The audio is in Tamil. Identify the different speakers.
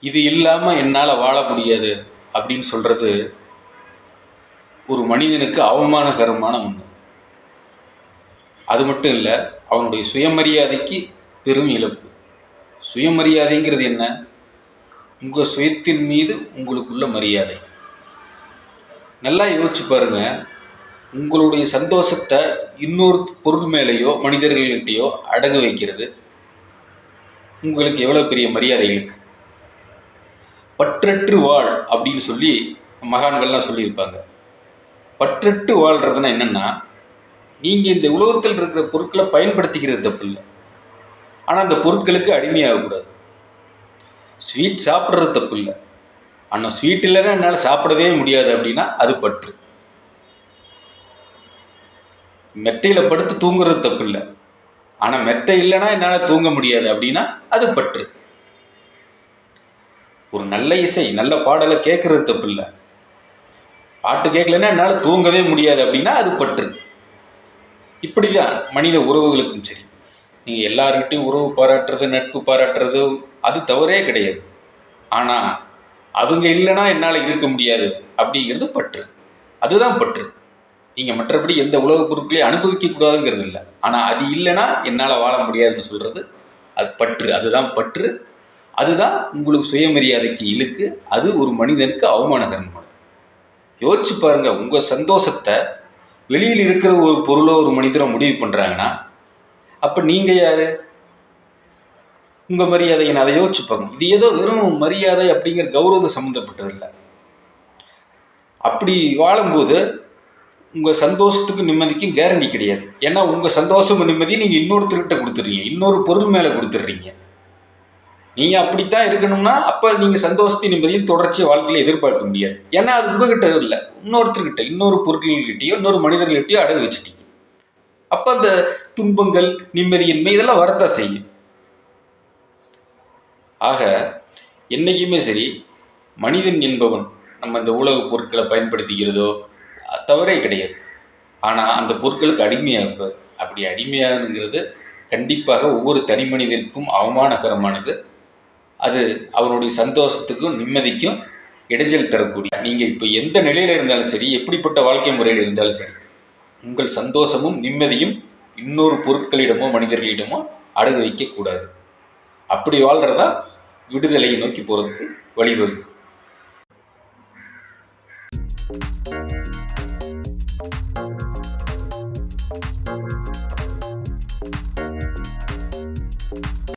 Speaker 1: இது இல்லாமல் என்னால் வாழ முடியாது அப்படின்னு சொல்கிறது ஒரு மனிதனுக்கு அவமானகரமான ஒன்று அது மட்டும் இல்லை அவனுடைய சுயமரியாதைக்கு பெரும் இழப்பு. சுயமரியாதைங்கிறது என்ன? உங்கள் சுயத்தின் மீது உங்களுக்குள்ள மரியாதை. நல்லா யோசிச்சு பாருங்க. உங்களுடைய சந்தோஷத்தை இன்னொரு பொருள் மேலேயோ மனிதர்கள்கிட்டயோ அடகு வைக்கிறது. உங்களுக்கு எவ்வளோ பெரிய மரியாதை இருக்குது பற்றற்று வாழ் அப்படின்னு சொல்லி மகான்கள்லாம் சொல்லியிருப்பாங்க. பற்றற்று வாழ்கிறதுனா என்னென்னா நீங்கள் இந்த உலகத்தில் இருக்கிற பொருட்களை பயன்படுத்திக்கிறது தப்பு இல்லை. ஆனால் அந்த பொருட்களுக்கு அடிமையாகக்கூடாது ஸ்வீட் சாப்பிட்றது தப்பு இல்லை. ஆனால் ஸ்வீட் இல்லைன்னா என்னால் சாப்பிடவே முடியாது அப்படின்னா அது பற்று. மெத்தையில் படுத்து தூங்குறது தப்பு இல்லை. ஆனால் மெத்தை இல்லைன்னா என்னால் தூங்க முடியாது அப்படின்னா அது பற்று. ஒரு நல்ல இசை நல்ல பாடலை கேட்குறது தப்பு இல்லை பாட்டு கேட்கலன்னா என்னால் தூங்கவே முடியாது அப்படின்னா அது பற்று. இப்படி தான் மனித உறவுகளுக்கும் சரி. நீங்கள் எல்லாருக்கிட்டையும் உறவு பாராட்டுறது நட்பு பாராட்டுறது அது தவறே கிடையாது. ஆனால் அவங்க இல்லைன்னா என்னால் இருக்க முடியாது அப்படிங்கிறது பற்று. அதுதான் பற்று. நீங்கள் மற்றபடி எந்த உலகப் பொருட்களையும் அனுபவிக்க கூடாதுங்கிறது இல்லை. ஆனால் அது இல்லைன்னா என்னால் வாழ முடியாதுன்னு சொல்கிறது அது பற்று. அதுதான் பற்று. அதுதான் உங்களுக்கு சுயமரியாதைக்கு இழுக்கு அது ஒரு மனிதனுக்கு அவமானகரமானது. யோசிச்சு பாருங்க உங்கள் சந்தோஷத்தை வெளியில் இருக்கிற ஒரு பொருளோ ஒரு மனிதரோ முடிவு பண்ணுறாங்கன்னா அப்போ நீங்கள் யார்? உங்கள் மரியாதையை நான் அதை யோசிச்சு பாருங்க. இது ஏதோ வெறும் மரியாதை அப்படிங்கிற கௌரவம் சம்மந்தப்பட்டது இல்லை. அப்படி வாழும்போது உங்கள் சந்தோஷத்துக்கு நிம்மதிக்கும் கேரண்டி கிடையாது. ஏன்னா உங்கள் சந்தோஷமும் நிம்மதியும் நீங்கள் இன்னொருத்தர்கிட்ட கொடுத்துட்றீங்க. இன்னொரு பொருள் மேலே கொடுத்துட்றீங்க. நீங்கள் அப்படித்தான் இருக்கணும்னா அப்போ நீங்கள் சந்தோஷத்தையும் நிம்மதியும் தொடர்ச்சி வாழ்க்கையில் எதிர்பார்க்க முடியாது. ஏன்னா அது உங்ககிட்ட இல்லை. இன்னொருத்தர்கிட்ட இன்னொரு பொருட்கள்கிட்டயோ இன்னொரு மனிதர்கள்கிட்டயோ அடகு வச்சுட்டீங்க. அப்போ அந்த துன்பங்கள் நிம்மதியின்மை இதெல்லாம் வரத்தான் செய்யும். ஆக என்றைக்குமே சரி மனிதன் என்பவன் நம்ம இந்த உலகப் பொருட்களை பயன்படுத்திக்கிறதோ தவறே கிடையாது. ஆனால் அந்த பொருட்களுக்கு அடிமையாகக்கூடாது. அப்படி அடிமையாகுங்கிறது கண்டிப்பாக ஒவ்வொரு தனி மனிதனுக்கும் அவமானகரமானது. அது அவருடைய சந்தோஷத்துக்கும் நிம்மதிக்கும் இடைஞ்சல் தரக்கூடிய. நீங்கள் இப்போ எந்த நிலையில் இருந்தாலும் சரி எப்படிப்பட்ட வாழ்க்கை முறையில் இருந்தாலும் சரி உங்கள் சந்தோஷமும் நிம்மதியும் இன்னொரு பொருட்களிடமோ மனிதர்களிடமோ அடகு வைக்கக்கூடாது. அப்படி வாழ்கிறதா விடுதலையை நோக்கி போகிறதுக்கு வழிவகுக்கும்.